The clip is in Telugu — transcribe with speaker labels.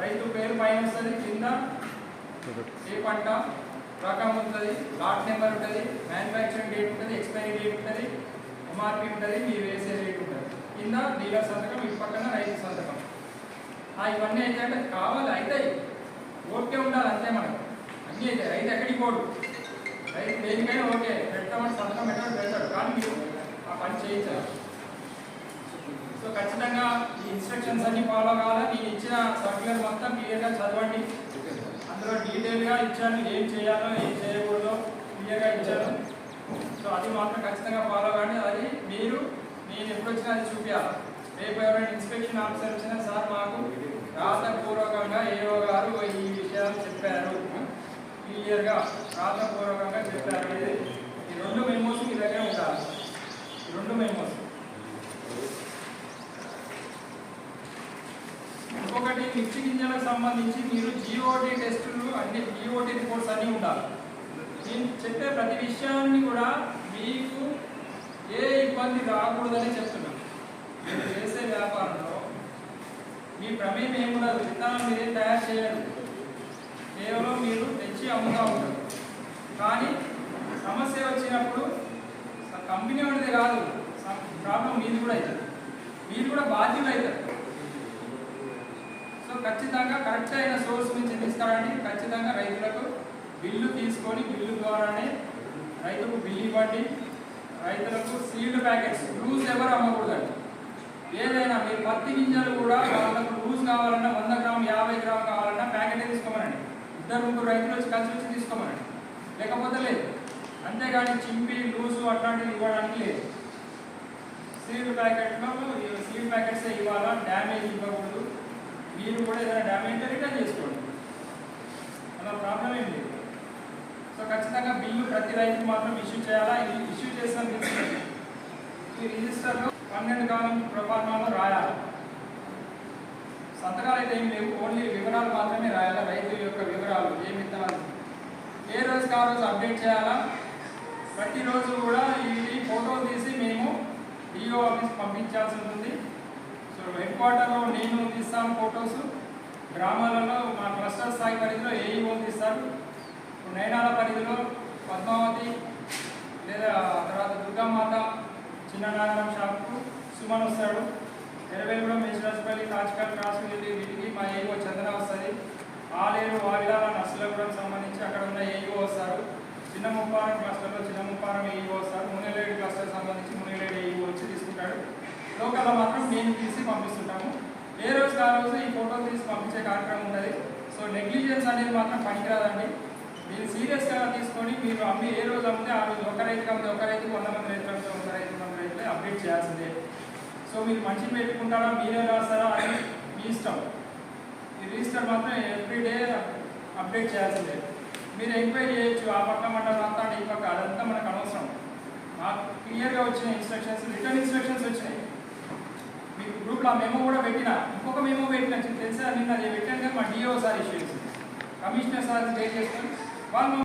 Speaker 1: రైతు పేరు పైన వస్తుంది కింద ఏ పంట రకం ఉంటుంది లాట్ నెంబర్ ఉంటుంది మ్యానుఫ్యాక్చరింగ్ డేట్ ఉంటుంది ఎక్స్పైరీ డేట్ ఉంటుంది ఎంఆర్పి ఉంటుంది మీరు వేసే రేట్ ఉంటుంది. కింద డీలర్ సంతకం ఇటు పక్కన రైతు సంతకం. ఆ ఇవన్నీ అయితే కావాలి అవుతాయి ఓకే ఉండాలి అంతే మనకు అన్నీ అయితే కోడు. ఎక్కడికి రైతు దేనికైనా ఓకే. పెట్టమని సంతకం పెట్టమని పెడతాడు. కానీ మీరు ఆ పని చేయించాలి సో ఖచ్చితంగా ఈ ఇన్స్ట్రక్షన్స్ అన్ని ఫాలో కావాలి. నేను ఇచ్చిన సర్క్యులర్ మొత్తం క్లియర్గా చదవండి. అందులో డీటెయిల్గా ఇచ్చాను ఏం చేయాలో ఏం చేయకూడదో క్లియర్గా ఇచ్చాను సో అది మాత్రం ఖచ్చితంగా ఫాలో కానీ అది మీరు నేను ఎప్పుడు వచ్చినా అది చూపించాలి రేపు ఎవరైనా ఇన్స్పెక్షన్ ఆఫీసర్ వచ్చినా సార్ మాకు రాతపూర్వకంగా ఏఓ గారు ఈ విషయాలు చెప్పారు క్లియర్గా రాతపూర్వకంగా చెప్పారు. ఈ రెండు మెమోస్ మీ దగ్గర ఉండాలి. రెండు మెమోస్ ఇంకొకటి మిర్చి గింజలకు సంబంధించి మీరు జిఓటి టెస్టులు అన్ని జిఓటి రిపోర్ట్స్ అన్నీ ఉండాలి. నేను చెప్పే ప్రతి విషయాన్ని కూడా మీకు ఏ ఇబ్బంది రాకూడదని చెప్తున్నాను. మీరు చేసే వ్యాపారంలో మీ ప్రమేయం ఏముండదు విత్తనాలు మీరేం తయారు చేయరు కేవలం మీరు తెచ్చి అమ్ముతూ ఉంటారు. కానీ సమస్య వచ్చినప్పుడు కంపెనీ వాడిది కాదు. ప్రాబ్లం మీది కూడా అవుతుంది మీరు కూడా బాధ్యులు అవుతారు. సో ఖచ్చితంగా కరెక్ట్ అయిన సోర్స్ నుంచి తీసుకురండి ఖచ్చితంగా రైతులకు బిల్లు తీసుకొని బిల్లు ద్వారానే రైతుకు బిల్లు ఇవ్వండి. రైతులకు సీల్డ్ ప్యాకెట్స్ లూజ్ ఎవరు అమ్మకూడదండి. ఏదైనా మీరు పత్తి గింజలు కూడా వాళ్ళకు లూజ్ కావాలన్నా వంద గ్రాములు యాభై గ్రామ్ కావాలన్నా ప్యాకెటే తీసుకోమనండి ఇద్దరు ముగ్గురు రైతులు వచ్చి కలిసి వచ్చి తీసుకోమనండి. లేకపోతే లేదు. అంతేగాని చింపి లూజు అట్లాంటివి ఇవ్వడానికి లేదు. సీల్ ప్యాకెట్లో సీల్ ప్యాకెట్స్ ఇవ్వాలా? డ్యామేజ్ ఇవ్వకూడదు. మీరు కూడా ఏదైనా డ్యామేజ్ రిటర్న్ చేసుకోండి. అలా ప్రాబ్లం ఏం లేదు. సో ఖచ్చితంగా బిల్లు ప్రతి రైతుకు మాత్రం ఇష్యూ చేయాలా? ఇది ఇష్యూ చేసిన ఈ రిజిస్టర్లో పన్నెండు కాలం ప్రమాణాలు రాయాలి? సంతకాలు అయితే ఏం లేవు. ఓన్లీ వివరాలు మాత్రమే రాయాలి? ఏ ఏ రోజుకి ఆ రోజు అప్డేట్ చేయాలా? ప్రతిరోజు కూడా ఈ ఫోటో తీసి మేము డిఓ ఆఫీస్ పంపించాల్సి ఉంటుంది. సో హెడ్ క్వార్టర్లో నేను తీస్తాను ఫొటోస్. గ్రామాలలో మా క్లస్టర్ స్థాయి పరిధిలో ఏఈఓ తీస్తారు. నయనాల పరిధిలో పద్మావతి లేదా తర్వాత దుర్గామాత చిన్న షాప్కు సుమన్ వస్తాడు. ఎరవేలుగూడ మేషరాజపల్లి కాచికల్ క్రాస్ వీటి వీటికి మా ఏఈఓ చందన వస్తుంది. ఆలేరు వారిలాల నర్సులకు సంబంధించి అక్కడ ఉన్న ఏఈఓ వస్తారు చిన్న ముప్పారం క్లస్టర్లో చిన్న ముప్పారం ఏఈఓ వస్తారు మునిలేడు క్లస్టర్ సంబంధించి మునిలేడు ఏఈఓ వచ్చి తీసుకుంటాడు. లోకల్లో మాత్రం నేను తీసి పంపిస్తుంటాము. ఏ రోజు ఆ రోజు ఈ ఫోటో తీసి పంపించే కార్యక్రమం ఉంటుంది సో నెగ్లిజెన్స్ అనేది మాత్రం పనికిరాదండి. మీరు సీరియస్గా తీసుకొని మీరు అమ్మి ఏ రోజు అమ్మితే ఆ రోజు ఒక రైతుకి అమ్మితే ఒక రైతుకి వంద మంది రైతులు అమ్మితే వంద రైతు వంద రైతులు అప్డేట్ చేయాల్సిందే. సో మీరు మంచి పెట్టుకుంటారా? మీరే రాస్తారా? అని రిజిస్టర్ మాత్రం ఎవ్రీడే అప్డేట్ చేయాల్సిందే. మీరు ఎంక్వైరీ చేయొచ్చు ఆ పక్క మండలం అంతా ఈ పక్క అదంతా మనకు అనవసరం. మాకు క్లియర్గా వచ్చిన ఇన్స్ట్రక్షన్స్ రిటర్న్ ఇన్స్ట్రక్షన్స్ వచ్చినాయి. మీకు గ్రూప్లో మెమో కూడా పెట్టిన ఇంకొక మెమో పెట్టిన తెలుసా? నిన్న అది పెట్టాను కానీ మా డిఓ సార్ ఇష్యూ చేసింది కమిషనర్ సార్ డేట్ చేసుకొని వాళ్ళు